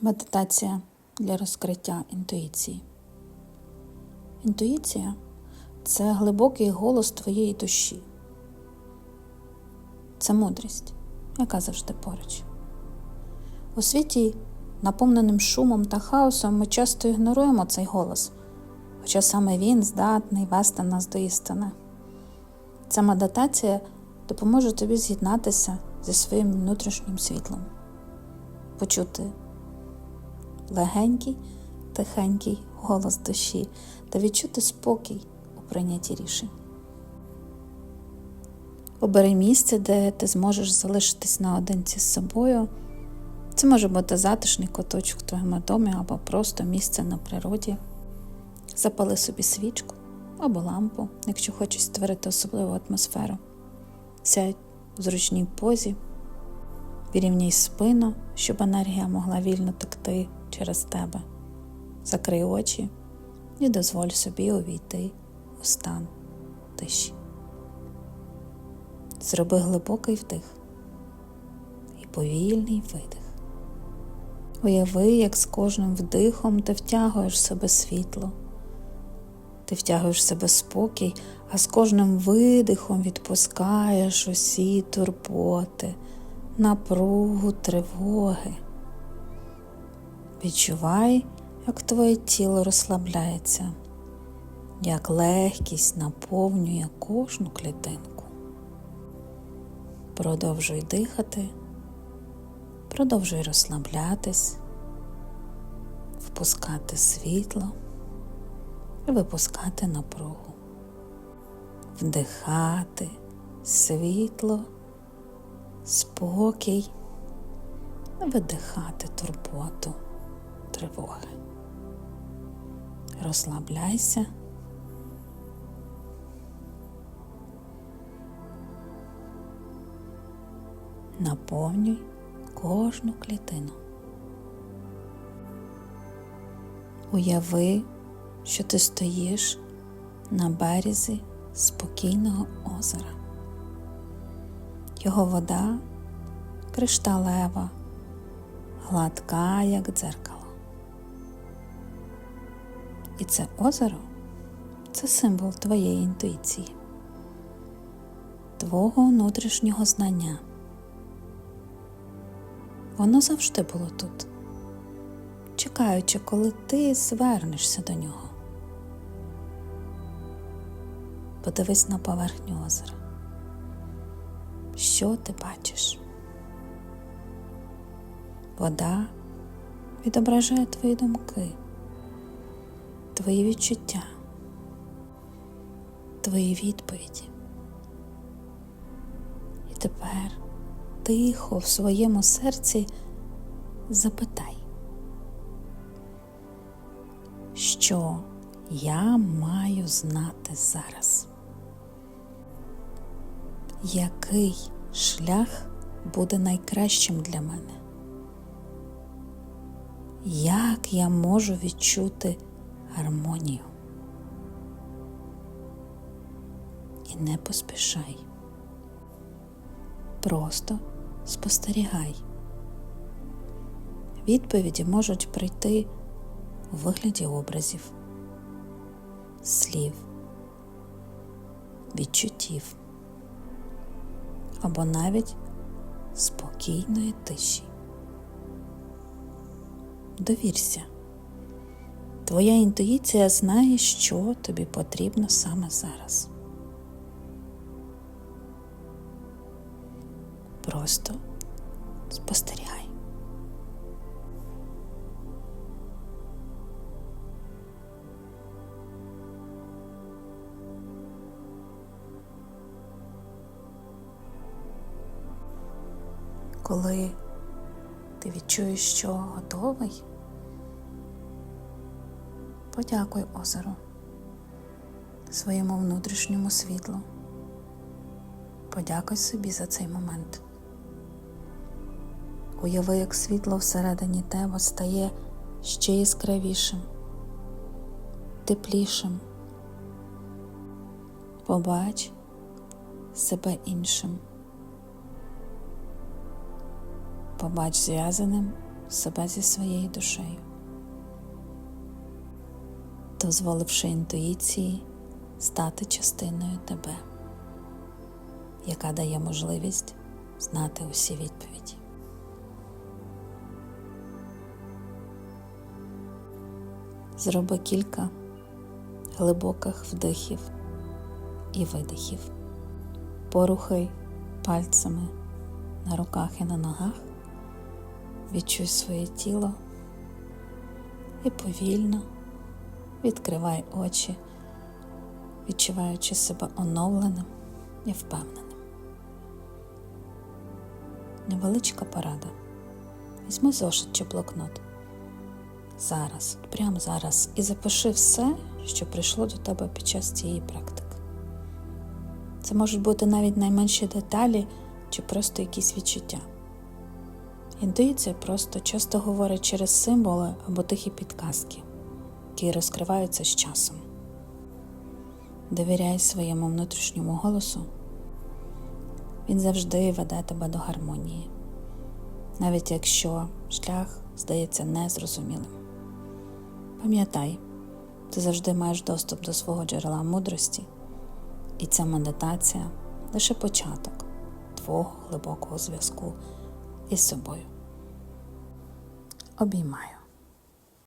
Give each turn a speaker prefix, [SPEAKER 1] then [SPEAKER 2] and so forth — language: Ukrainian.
[SPEAKER 1] Медитація для розкриття інтуїції. Інтуїція це глибокий голос твоєї душі. Це мудрість, яка завжди поруч. У світі, наповненим шумом та хаосом, ми часто ігноруємо цей голос, хоча саме він здатний вести нас до істини. Ця медитація допоможе тобі з'єднатися зі своїм внутрішнім світлом, почути легенький, тихенький голос душі та відчути спокій у прийнятті рішень. Обери місце, де ти зможеш залишитись наодинці з собою. Це може бути затишний куточок в твоєму домі або просто місце на природі. Запали собі свічку або лампу, якщо хочеш створити особливу атмосферу. Сядь в зручній позі, вирівняй спину, щоб енергія могла вільно текти через тебе. Закрий очі і дозволь собі увійти у стан тиші. Зроби глибокий вдих і повільний видих. Уяви, як з кожним вдихом ти втягуєш в себе світло, ти втягуєш в себе спокій, а з кожним видихом відпускаєш усі турботи, напругу, тривоги. Відчувай, як твоє тіло розслабляється, як легкість наповнює кожну клітинку. Продовжуй дихати, продовжуй розслаблятись, впускати світло і випускати напругу, вдихати світло, спокій, видихати турботу тривоги. Розслабляйся. Наповнюй кожну клітину. Уяви, що ти стоїш на березі спокійного озера. Його вода кришталева, гладка, як дзеркало. І це озеро це символ твоєї інтуїції, твого внутрішнього знання. Воно завжди було тут, чекаючи, коли ти звернешся до нього. Подивись на поверхню озера. Що ти бачиш? Вода відображає твої думки, твої відчуття, твої відповіді. І тепер тихо в своєму серці запитай, що я маю знати зараз? Який шлях буде найкращим для мене? Як я можу відчути гармонію? І не поспішай. Просто спостерігай. Відповіді можуть прийти у вигляді образів, слів, відчуттів або навіть спокійної тиші. Довірся. Твоя інтуїція знає, що тобі потрібно саме зараз. Просто спостерігай. Коли ти відчуєш, що готовий, подякуй озеру, своєму внутрішньому світлу. Подякуй собі за цей момент. Уяви, як світло всередині тебе стає ще яскравішим, теплішим. Побач себе іншим. Побач зв'язаним себе зі своєю душею, дозволивши інтуїції стати частиною тебе, яка дає можливість знати усі відповіді. Зроби кілька глибоких вдихів і видихів. Порухай пальцями на руках і на ногах, відчуй своє тіло і повільно відкривай очі, відчуваючи себе оновленим і впевненим. Невеличка порада. Візьми зошит чи блокнот. Зараз, прямо зараз, і запиши все, що прийшло до тебе під час цієї практики. Це можуть бути навіть найменші деталі чи просто якісь відчуття. Інтуїція просто часто говорить через символи або тихі підказки, які розкриваються з часом. Довіряй своєму внутрішньому голосу. Він завжди веде тебе до гармонії, навіть якщо шлях здається незрозумілим. Пам'ятай, ти завжди маєш доступ до свого джерела мудрості, і ця медитація лише початок твого глибокого зв'язку із собою. Обіймаю.